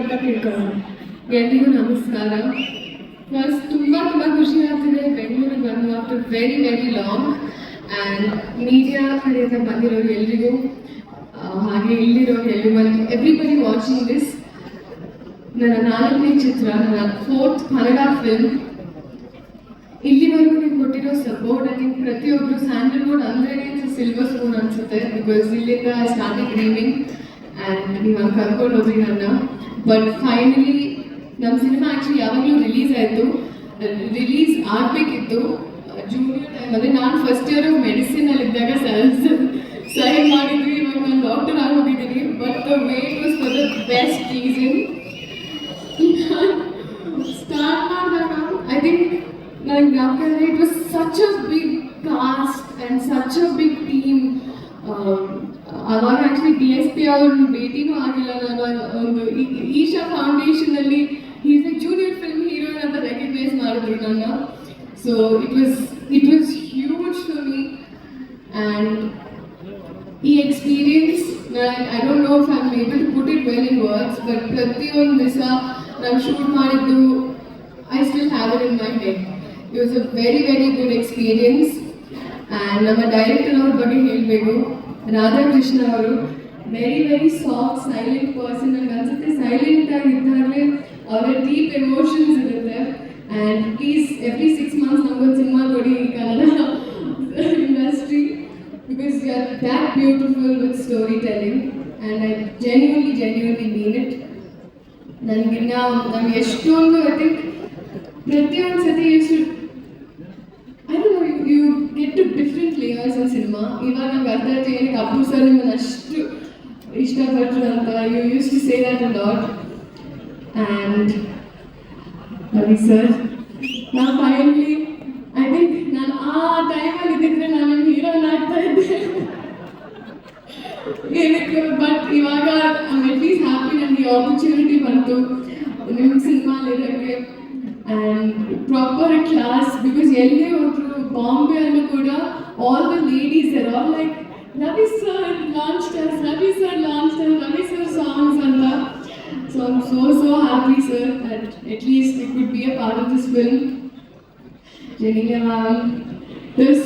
ಅಂತ ತಿಳ್ಕೊಳ್ಳೋಣ. ಎಲ್ರಿಗೂ ನಮಸ್ಕಾರ. ಫಸ್ಟ್ ತುಂಬ ತುಂಬ ಖುಷಿ ಆಗ್ತಿದೆ. ಬೆಂಗಳೂರಿಗೆ ಬಂದು after very very long and media ಕಡೆಯಿಂದ ಬಂದಿರೋರು ಎಲ್ರಿಗೂ ಹಾಗೆ ಇಲ್ಲಿರೋರು ಎಲ್ರಿವನ್ ಎವ್ರಿಬಡಿ ವಾಚಿಂಗ್ ದಿಸ್ ನನ್ನ ನಾಲ್ಕನೇ ಚಿತ್ರ, ನನ್ನ ಫೋರ್ತ್ ಕನ್ನಡ ಫಿಲ್ಮ್ ಇಲ್ಲಿವರೆಗೂ ನೀವು ಕೊಟ್ಟಿರೋ ಸಪೋರ್ಟ್ ಥಿಂಕ್ ಪ್ರತಿಯೊಬ್ಬರು ಸ್ಯಾಂಡಲ್ವುಡ್ ಅಂದ್ರೆ ಸಿಲ್ವರ್ ಸ್ಪೂನ್ ಅನ್ಸುತ್ತೆ ಬಿಕಾಸ್ ಇಲ್ಲಿಂದ ಸ್ಟಾರ್ಟಿಂಗ್ ಡ್ರೀಮಿಂಗ್ ಆ್ಯಂಡ್ ನೀವು ಕರ್ಕೊಂಡು ಹೋದ್ರಿ ನನ್ನ ಬಟ್ ಫೈನಲಿ ನಮ್ಮ ಸಿನಿಮಾ ಆ್ಯಕ್ಚುಲಿ ಯಾವಾಗಲೂ ರಿಲೀಸ್ ಆಯಿತು. ರಿಲೀಸ್ ಆಗಬೇಕಿತ್ತು. ಜೂನಿಯರ್ ಟೈಮ್ ಅಂದರೆ ನಾನು ಫಸ್ಟ್ ಇಯರ್ ಆಫ್ ಮೆಡಿಸಿನಲ್ಲಿ ಇದ್ದಾಗ ಸೈನ್ಸ್ ಸೈನ್ ಮಾಡಿದ್ವಿ ಇವಾಗ ನಾನು doctor ಆಗೋಗಿದ್ದೀನಿ but the wait was for the best reason start ಮಾಡಿದಾಗ ಐ ಥಿಂಕ್ ನನಗೆ ಜ್ಞಾಪಕ ಇದೆ it was such a big cast and such a big team ಅವಾಗ ಆಕ್ಚುಲಿ ಡಿ ಎಸ್ ಪಿ ಅವ್ರನ್ನ ಭೇಟಿನೂ ಆಗಿಲ್ಲ. ನಾನು ಒಂದು ಈಶಾ ಫೌಂಡೇಶನ್ ಅಲ್ಲಿ is a junior film heroine ಅಂತ ರೆಕಗ್ನೈಸ್ ಮಾಡಿದ್ರು ನನ್ನ. So it was it was huge for me and ಈ experience I don't know if I am able to put it well in words but ಪ್ರತಿಯೊಂದು ದಿವಸ ನಾನು shoot ಮಾಡಿದ್ದು I still have it in my head it was a very very good experience and ನಮ್ಮ director ಅವ್ರ ಬಗ್ಗೆ ಹೇಳಬೇಕು. ರಾಧಾಕೃಷ್ಣ ಅವರು very very soft silent person ನಂಗೆ ಅನ್ಸುತ್ತೆ ಸೈಲೆಂಟ್ ಆಗಿದ್ದಾಗಲೇ ಅವರ ಡೀಪ್ ಎಮೋಷನ್ಸ್ ಇರುತ್ತೆ and please every six months ನಮಗೊಂದು ಸಿನಿಮಾ ಕೊಡಿ Kannada industry because you are that beautiful with storytelling and I genuinely, genuinely mean it. ನನಗಿನ್ನ ನಮ್ಗೆ ಎಷ್ಟೊಂದು ಐ ಥಿಂಕ್ ಪ್ರತಿಯೊಂದು ಸತಿ ಎಷ್ಟು ಐ ಸಿನಿಮಾ. ಇವಾಗ ನಂಗೆ ಅರ್ಥ ಆಯ್ತು ಏನಕ್ಕೆ ಅಪ್ಪು ಸರ್ ನಿಮ್ಮನ್ನು ಅಷ್ಟು ಇಷ್ಟಪಟ್ಟರು ಅಂತ you used to say a lot and Ravi sir ನಾ ಫೈನಲಿ ಐ ಥಿಂಕ್ ನಾನು ಆ ಟೈಮಲ್ಲಿ ಇದ್ದಿದ್ರೆ ನಾನು ಹೀರೋನ್ ಆಗ್ತಾ ಇದ್ದೆ. ಏನಕ್ಕೆ ಬಟ್ ಇವಾಗ at least at least happy ನನಗೆ ಆಪರ್ಚುನಿಟಿ ಬಂತು. ನಿಮ್ಮ ಸಿನಿಮಾಲಿರೋಕ್ಕೆ ಆ್ಯಂಡ್ ಪ್ರಾಪರ್ ಕ್ಲಾಸ್ ಬಿಕಾಸ್ ಎಲ್ಲೇ ಹೋದ್ರು ಬಾಂಬೆ ಅಲ್ಲೂ ಕೂಡ all the ladies are all like Ravi sir launched us Ravi sir launched us Ravi sir songs ಅಂತ so I'm so so happy sir that at least it could be a part of this film Janina ma'am, this